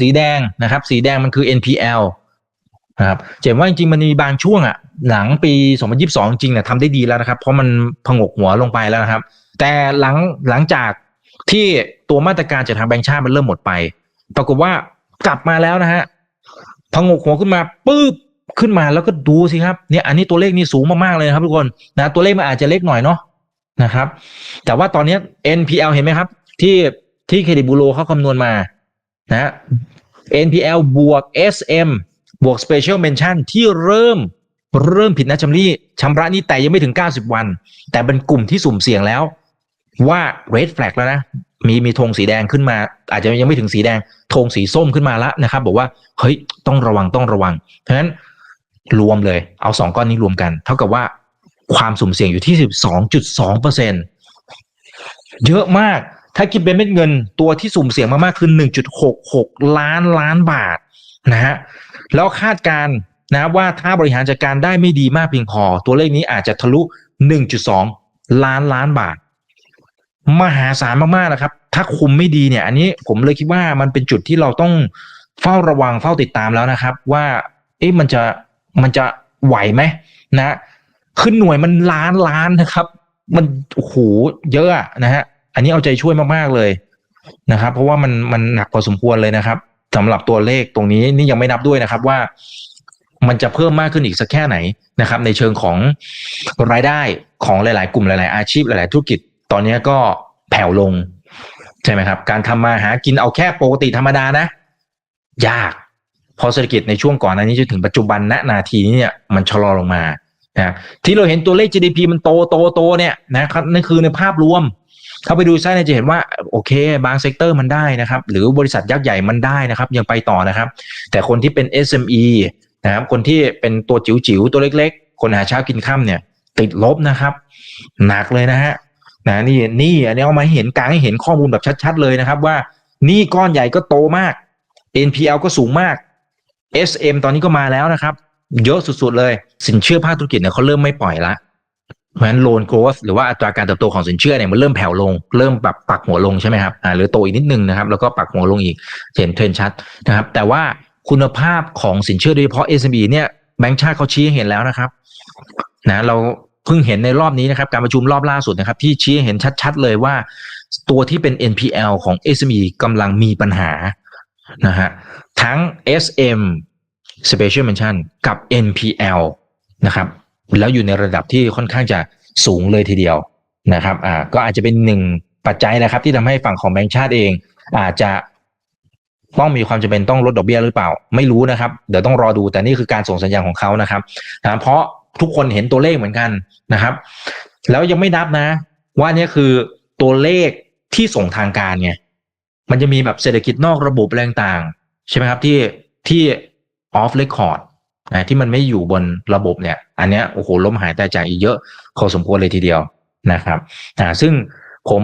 สีแดงนะครับ สีแดงมันคือ NPL นะครับเห็นว่าจริงๆมันมีบางช่วงอะหลังปี 2022 จริงเนี่ยทำได้ดีแล้วนะครับ เพราะมันพงกหัวลงไปแล้วนะครับ แต่หลังหลังจากที่ตัวมาตรการจากทางแบงก์ชาติมันเริ่มหมดไป ปรากฏว่ากลับมาแล้วนะฮะพงกหัวขึ้นมาปุ๊บขึ้นมาแล้วก็ดูสิครับเนี่ยอันนี้ตัวเลขนี่สูงมากๆเลยครับทุกคนนะตัวเลขมันอาจจะเล็กหน่อยเนาะนะครับ แต่ว่าตอนนี้ NPL เห็นไหมครับ ที่ที่เครดิตบูโรเขาคำนวณมานะ NPL บวก SM บวก Special Mention ที่เริ่มเริ่มผิดนัดชำระชำระนี้แต่ยังไม่ถึง 90 วัน แต่เป็นกลุ่มที่สุ่มเสี่ยงแล้ว ว่า red flag แล้วนะ มีมีธงสีแดงขึ้นมา อาจจะยังไม่ถึงสีแดงธงสีส้มขึ้นมาแล้วนะครับ บอกว่าเฮ้ยต้องระวังต้องระวัง เพราะฉะนั้นรวมเลย เอาสองก้อนนี้รวมกัน เท่ากับว่าความสุ่มเสี่ยงอยู่ที่ 12.2เปอร์เซ็นเยอะมาก ถ้าคิดเป็นเม็ดเงินตัวที่สุ่มเสี่ยงมากๆคือ 1.66 ล้านล้านบาทนะฮะแล้วคาดการณ์นะว่าถ้าบริหารจัดการได้ไม่ดีมากเพียงพอตัวเลขนี้อาจจะทะลุ 1.2 ล้านล้านบาท มหาศาลมากๆนะครับ ถ้าคุมไม่ดีเนี่ย อันนี้ผมเลยคิดว่ามันเป็นจุดที่เราต้องเฝ้าระวังเฝ้าติดตามแล้วนะครับ ว่า เอ๊ะมันจะมันจะไหวไหมนะขึ้นหน่วยมันล้านล้านนะครับ มันโอ้โหเยอะนะฮะ อันนี้เอาใจช่วยมากๆเลยนะครับ เพราะว่ามันมันหนักพอสมควรเลยนะครับสำหรับตัวเลขตรงนี้นี่ยังไม่นับด้วยนะครับว่ามันจะเพิ่มมากขึ้นอีกสักแค่ไหนนะครับ ในเชิงของรายได้ของหลาย ๆ กลุ่มหลาย ๆ อาชีพหลาย ๆ ธุรกิจ ตอนนี้ก็แผ่วลง ใช่ไหมครับ การทำมาหากินเอาแค่ปกติธรรมดานะ ยากพอเศรษฐกิจในช่วงก่อนอันนี้จนถึงปัจจุบันณนาทีนี้เนี่ยมันชะลอลงมานะที่เราเห็นตัวเลข GDP มันโตโตโตเนี่ยนะครับนั่นคือในภาพรวม เข้าไปดูไส้เนี่ยจะเห็นว่าโอเค บางเซกเตอร์มันได้นะครับ หรือบริษัทยักษ์ใหญ่มันได้นะครับ ยังไปต่อนะครับ แต่คนที่เป็น SME นะครับ คนที่เป็นตัวจิ๋วๆตัวเล็ก ๆ คนหาเช้ากินค่ำเนี่ย ติดลบนะครับ หนักเลยนะฮะนะนี่นี่อันนี้เอามาให้เห็นกลางให้เห็นข้อมูลแบบชัดๆเลยนะครับ ว่านี่ก้อนใหญ่ก็โตมาก NPL ก็สูงมาก SM ตอนนี้ก็มาแล้วนะครับ เยอะสุดๆเลย สินเชื่อภาคธุรกิจเนี่ยเขาเริ่มไม่ปล่อยละ เพราะฉะนั้นโลนโกรสหรือว่าอัตราการเติบโตของสินเชื่อเนี่ยมันเริ่มแผ่วลง เริ่มแบบปักหัวลงใช่ไหมครับอ่าหรือโตอีกนิดนึงนะครับ แล้วก็ปักหัวลงอีกเห็นเทรนชัดนะครับ แต่ว่าคุณภาพของสินเชื่อโดยเฉพาะ SME เนี่ยแบงก์ชาติเขาชี้เห็นแล้วนะครับนะเราเพิ่งเห็นในรอบนี้นะครับ การประชุมรอบล่าสุดนะครับ ที่ชี้เห็นชัดๆเลยว่า ตัวที่เป็น NPL ของ SME กำลังมีปัญหานะฮะทั้ง SM Special Mention กับ NPL นะครับ แล้วอยู่ในระดับที่ค่อนข้างจะสูงเลยทีเดียวนะครับอ่าก็อาจจะเป็นหนึ่งปัจจัยนะครับ ที่ทำให้ฝั่งของแบงก์ชาติเอง อาจจะต้องมีความจำเป็นต้องลดดอกเบี้ยหรือเปล่า ไม่รู้นะครับ เดี๋ยวต้องรอดูแต่นี่คือการส่งสัญญาณของเขานะครับนะเพราะทุกคนเห็นตัวเลขเหมือนกันนะครับ แล้วยังไม่นับนะ ว่านี่คือตัวเลขที่ส่งทางการไงมันจะมีแบบเศรษฐกิจนอกระบบแรงต่าง ใช่ไหมครับที่ที่ off record นะที่มันไม่อยู่บนระบบเนี่ย อันเนี้ยโอ้โหล้มหายตายจากอีกเยอะพอสมควรเลยทีเดียวนะครับอ่าซึ่งผม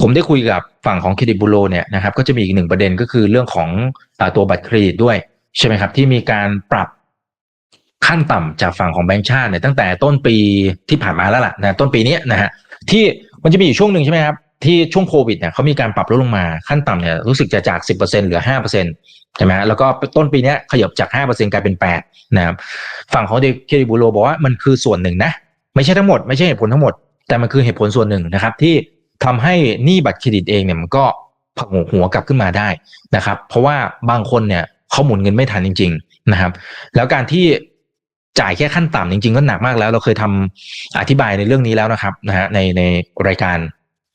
ผมได้คุยกับฝั่งของเครดิตบูโรเนี่ยนะครับก็จะมีอีกหนึ่งประเด็นก็คือเรื่องของตัวบัตรเครดิตด้วย ใช่ไหมครับ ที่มีการปรับขั้นต่ำจากฝั่งของแบงก์ชาติเนี่ยตั้งแต่ต้นปีที่ผ่านมาแล้วล่ะนะต้นปีนี้นะฮะที่มันจะมีอยู่ช่วงหนึ่งใช่ไหมครับที่ช่วงโควิดเนี่ยเขามีการปรับลดลงมาขั้นต่ำเนี่ยรู้สึกจะจาก 10%เหลือ 5% ใช่ไหมแล้วก็ต้นปีนี้ขยับจาก 5%กลายเป็น 8 นะครับ ฝั่งของเดครดิบูโรบอกว่ามันคือส่วนหนึ่งนะ ไม่ใช่ทั้งหมด ไม่ใช่เหตุผลทั้งหมด แต่มันคือเหตุผลส่วนหนึ่งนะครับ ที่ทำให้หนี้บัตรเครดิตเองเนี่ยมันก็ผักหัวกลับขึ้นมาได้นะครับ เพราะว่าบางคนเนี่ยเขาหมุนเงินไม่ทันจริง ๆนะครับ แล้วการที่จ่ายแค่ขั้นต่ำจริง ๆ ก็หนักมากแล้ว เราเคยทำอธิบายในเรื่องนี้แล้วนะครับนะฮะในในรายการ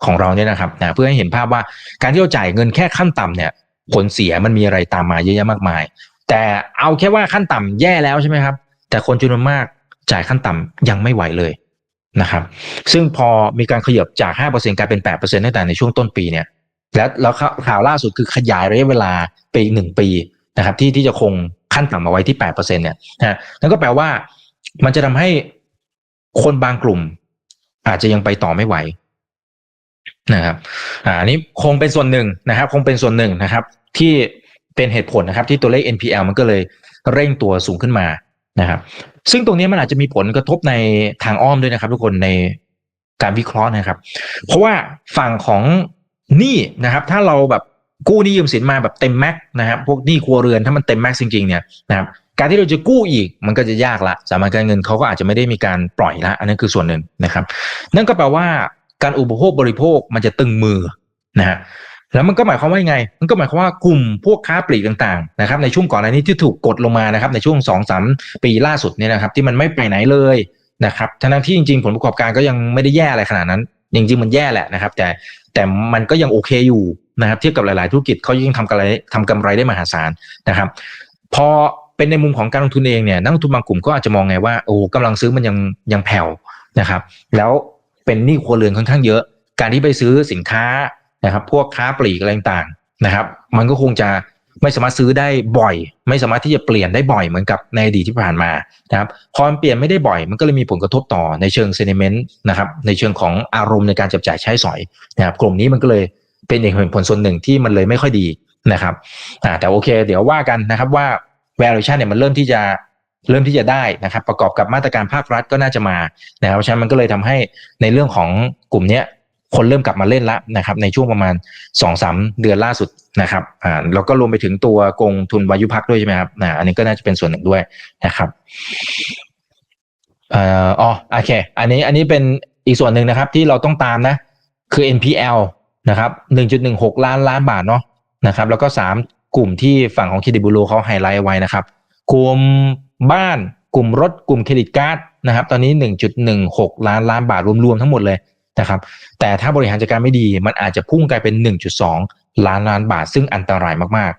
ของเราเนี่ยนะครับนะเพื่อให้เห็นภาพว่าการที่เราจ่ายเงินแค่ขั้นต่ำเนี่ย ผลเสียมันมีอะไรตามมาเยอะแยะมากมาย แต่เอาแค่ว่าขั้นต่ำแย่แล้วใช่ไหมครับ แต่คนจำนวนมากจ่ายขั้นต่ำยังไม่ไหวเลยนะครับ ซึ่งพอมีการขยับจาก 5%กลายเป็น 8%ตั้งแต่ในช่วงต้นปีเนี่ย แล้วแล้วข่าวล่าสุดคือขยายระยะเวลาไปอีกหนึ่งปีนะครับ ที่ที่จะคงขั้นต่ำเอาไว้ที่ 8%เนี่ยนะนั่นก็แปลว่ามันจะทำให้คนบางกลุ่ม อาจจะยังไปต่อไม่ไหวนะครับ อ่าอันนี้คงเป็นส่วนหนึ่งนะครับ คงเป็นส่วนหนึ่งนะครับ ที่เป็นเหตุผลนะครับที่ตัวเลข NPL มันก็เลยเร่งตัวสูงขึ้นมานะครับซึ่งตรงนี้มันอาจจะมีผลกระทบในทางอ้อมด้วยนะครับทุกคนในการวิเคราะห์นะครับ เพราะว่าฝั่งของหนี้นะครับ ถ้าเราแบบกู้หนี้ยืมสินมาแบบเต็มแม็กซ์นะครับพวกหนี้ครัวเรือนถ้ามันเต็มแม็กซ์จริงๆเนี่ยนะครับการที่เราจะกู้อีกมันก็จะยากละสถาบันการเงินเขาก็อาจจะไม่ได้มีการปล่อยละอันนั้นคือส่วนหนึ่งนะครับ นั่นก็แปลว่าการอุปโภคบริโภคมันจะตึงมือนะฮะ แล้วมันก็หมายความว่ายังไง มันก็หมายความว่ากลุ่มพวกค้าปลีกต่างๆนะครับในช่วงก่อนหน้านี้ที่ถูกกดลงมานะครับในช่วงสองสามปีล่าสุดเนี่ยนะครับที่มันไม่ไปไหนเลยนะครับทั้งที่จริงๆ ผลประกอบการก็ยังไม่ได้แย่อะไรขนาดนั้น จริงๆ มันแย่แหละนะครับ แต่แต่มันก็ยังโอเคอยู่นะครับเทียบกับหลายๆธุรกิจเขายังทำกำไรทำกำไรได้มหาศาลนะครับ พอเป็นในมุมของการลงทุนเองเนี่ยนักลงทุนบางกลุ่มก็อาจจะมองไงว่าโอ้กำลังซื้อมันยังยังแผ่วนะครับ แล้วเป็นหนี้ครัวเรือนค่อนข้างเยอะ การที่ไปซื้อสินค้า นะครับ พวกค้าปลีกอะไรต่างๆนะครับ มันก็คงจะไม่สามารถซื้อได้บ่อย ไม่สามารถที่จะเปลี่ยนได้บ่อยเหมือนกับในอดีตที่ผ่านมานะครับพอมันเปลี่ยนไม่ได้บ่อย มันก็เลยมีผลกระทบต่อในเชิงเซนิเมนต์นะครับ ในเชิงของอารมณ์ในการจับจ่ายใช้สอยนะครับ กลุ่มนี้มันก็เลยเป็นอีกผลส่วนหนึ่งที่มันเลยไม่ค่อยดีนะครับอ่าแต่โอเค เดี๋ยวว่ากันนะครับว่า valuation เนี่ยมันเริ่มที่จะเริ่มที่จะได้นะครับ ประกอบกับมาตรการภาครัฐก็น่าจะมานะครับฉะนั้นมันก็เลยทำให้ในเรื่องของกลุ่มเนี้ย คนเริ่มกลับมาเล่นละนะครับในช่วงประมาณสองสามเดือนล่าสุดนะครับอ่าแล้วก็รวมไปถึงตัวกองทุนวายุพักด้วยใช่ไหมครับอ่าอันนี้ก็น่าจะเป็นส่วนหนึ่งด้วยนะครับเอ่ออ๋อโอเค อันนี้อันนี้เป็นอีกส่วนหนึ่งนะครับ ที่เราต้องตามนะ คือ NPL นะครับ1.16 ล้านล้านบาทเนาะนะครับ แล้วก็สามกลุ่มที่ฝั่งของเครดิตบูโรเขาไฮไลท์ไว้นะครับกลุ่มบ้านกลุ่มรถกลุ่มเครดิตการ์ดนะครับ ตอนนี้ 1.16 ล้านล้านบาทรวมๆทั้งหมดเลย นะครับแต่ถ้าบริหารจัดการไม่ดีมันอาจจะพุ่งกลายเป็น 1.2 ล้านล้านบาทซึ่งอันตรายมาก